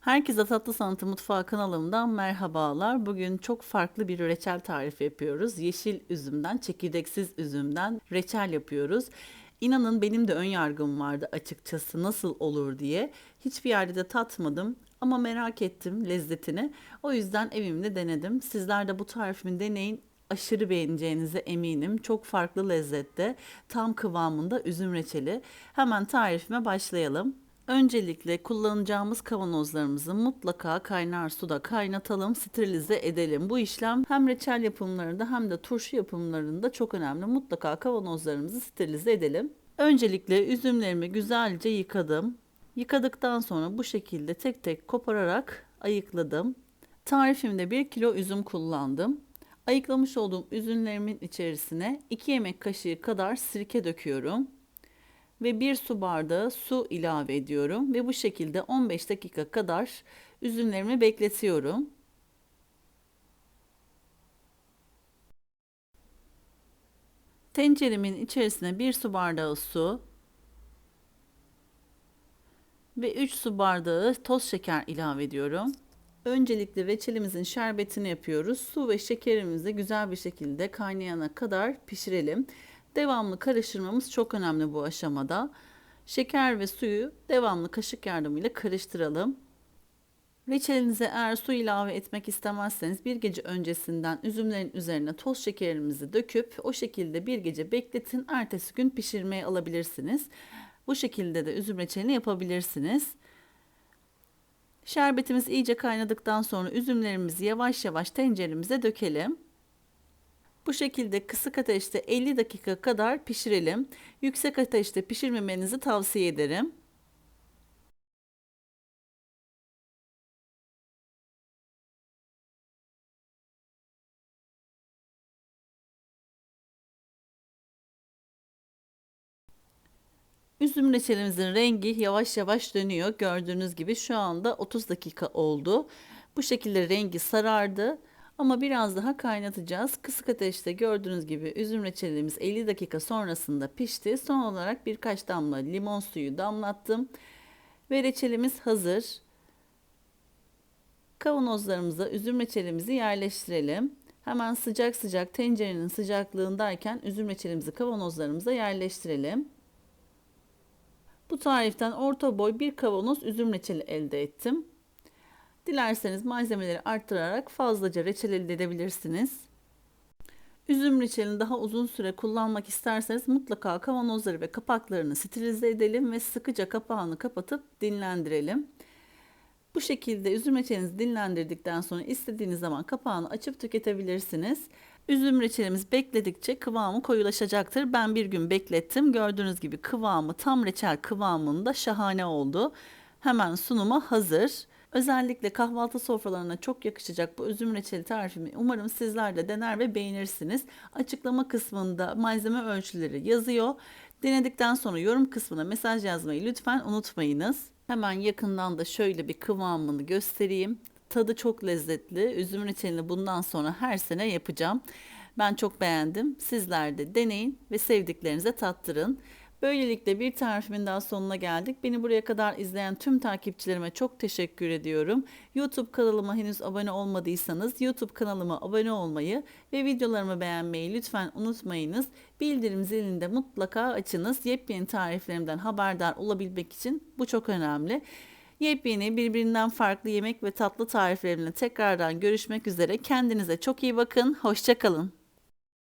Herkese Tatlı Sanatı Mutfağı kanalımdan merhabalar. Bugün çok farklı bir reçel tarifi yapıyoruz. Yeşil üzümden, çekirdeksiz üzümden reçel yapıyoruz. İnanın benim de ön yargım vardı açıkçası nasıl olur diye. Hiçbir yerde de tatmadım ama merak ettim lezzetini. O yüzden evimde denedim. Sizler de bu tarifimi deneyin. Aşırı beğeneceğinize eminim. Çok farklı lezzette, tam kıvamında üzüm reçeli. Hemen tarifime başlayalım. Öncelikle kullanacağımız kavanozlarımızı mutlaka kaynar suda kaynatalım, sterilize edelim. Bu işlem hem reçel yapımlarında hem de turşu yapımlarında çok önemli. Mutlaka kavanozlarımızı sterilize edelim. Öncelikle üzümlerimi güzelce yıkadım. Yıkadıktan sonra bu şekilde tek tek kopararak ayıkladım. Tarifimde 1 kilo üzüm kullandım. Ayıklamış olduğum üzümlerimin içerisine 2 yemek kaşığı kadar sirke döküyorum ve 1 su bardağı su ilave ediyorum ve bu şekilde 15 dakika kadar üzümlerimi bekletiyorum. Tenceremin içerisine 1 su bardağı su ve 3 su bardağı toz şeker ilave ediyorum. Öncelikle reçelimizin şerbetini yapıyoruz. Su ve şekerimizi güzel bir şekilde kaynayana kadar pişirelim. Devamlı karıştırmamız çok önemli bu aşamada. Şeker ve suyu devamlı kaşık yardımıyla karıştıralım. Reçelinize eğer su ilave etmek istemezseniz bir gece öncesinden üzümlerin üzerine toz şekerimizi döküp o şekilde bir gece bekletin. Ertesi gün pişirmeye alabilirsiniz. Bu şekilde de üzüm reçelini yapabilirsiniz. Şerbetimiz iyice kaynadıktan sonra üzümlerimizi yavaş yavaş tenceremize dökelim. Bu şekilde kısık ateşte 50 dakika kadar pişirelim. Yüksek ateşte pişirmemenizi tavsiye ederim. Üzüm reçelimizin rengi yavaş yavaş dönüyor. Gördüğünüz gibi şu anda 30 dakika oldu. Bu şekilde rengi sarardı. Ama biraz daha kaynatacağız. Kısık ateşte gördüğünüz gibi üzüm reçelimiz 50 dakika sonrasında pişti. Son olarak birkaç damla limon suyu damlattım. Ve reçelimiz hazır. Kavanozlarımıza üzüm reçelimizi yerleştirelim. Hemen sıcak sıcak tencerenin sıcaklığındayken üzüm reçelimizi kavanozlarımıza yerleştirelim. Bu tariften orta boy bir kavanoz üzüm reçeli elde ettim. Dilerseniz malzemeleri arttırarak fazlaca reçel elde edebilirsiniz. Üzüm reçelini daha uzun süre kullanmak isterseniz mutlaka kavanozları ve kapaklarını sterilize edelim ve sıkıca kapağını kapatıp dinlendirelim. Bu şekilde üzüm reçelinizi dinlendirdikten sonra istediğiniz zaman kapağını açıp tüketebilirsiniz. Üzüm reçelimiz bekledikçe kıvamı koyulaşacaktır. Ben bir gün beklettim. Gördüğünüz gibi kıvamı tam reçel kıvamında şahane oldu. Hemen sunuma hazır. Özellikle kahvaltı sofralarına çok yakışacak bu üzüm reçeli tarifimi umarım sizler de dener ve beğenirsiniz. Açıklama kısmında malzeme ölçüleri yazıyor. Denedikten sonra yorum kısmına mesaj yazmayı lütfen unutmayınız. Hemen yakından da şöyle bir kıvamını göstereyim. Tadı çok lezzetli. Üzüm reçelini bundan sonra her sene yapacağım. Ben çok beğendim. Sizler de deneyin ve sevdiklerinize tattırın. Böylelikle bir tarifimin daha sonuna geldik. Beni buraya kadar izleyen tüm takipçilerime çok teşekkür ediyorum. YouTube kanalıma henüz abone olmadıysanız YouTube kanalıma abone olmayı ve videolarımı beğenmeyi lütfen unutmayınız. Bildirim zilini de mutlaka açınız. Yepyeni tariflerimden haberdar olabilmek için bu çok önemli. Yepyeni birbirinden farklı yemek ve tatlı tariflerimle tekrardan görüşmek üzere. Kendinize çok iyi bakın. Hoşçakalın.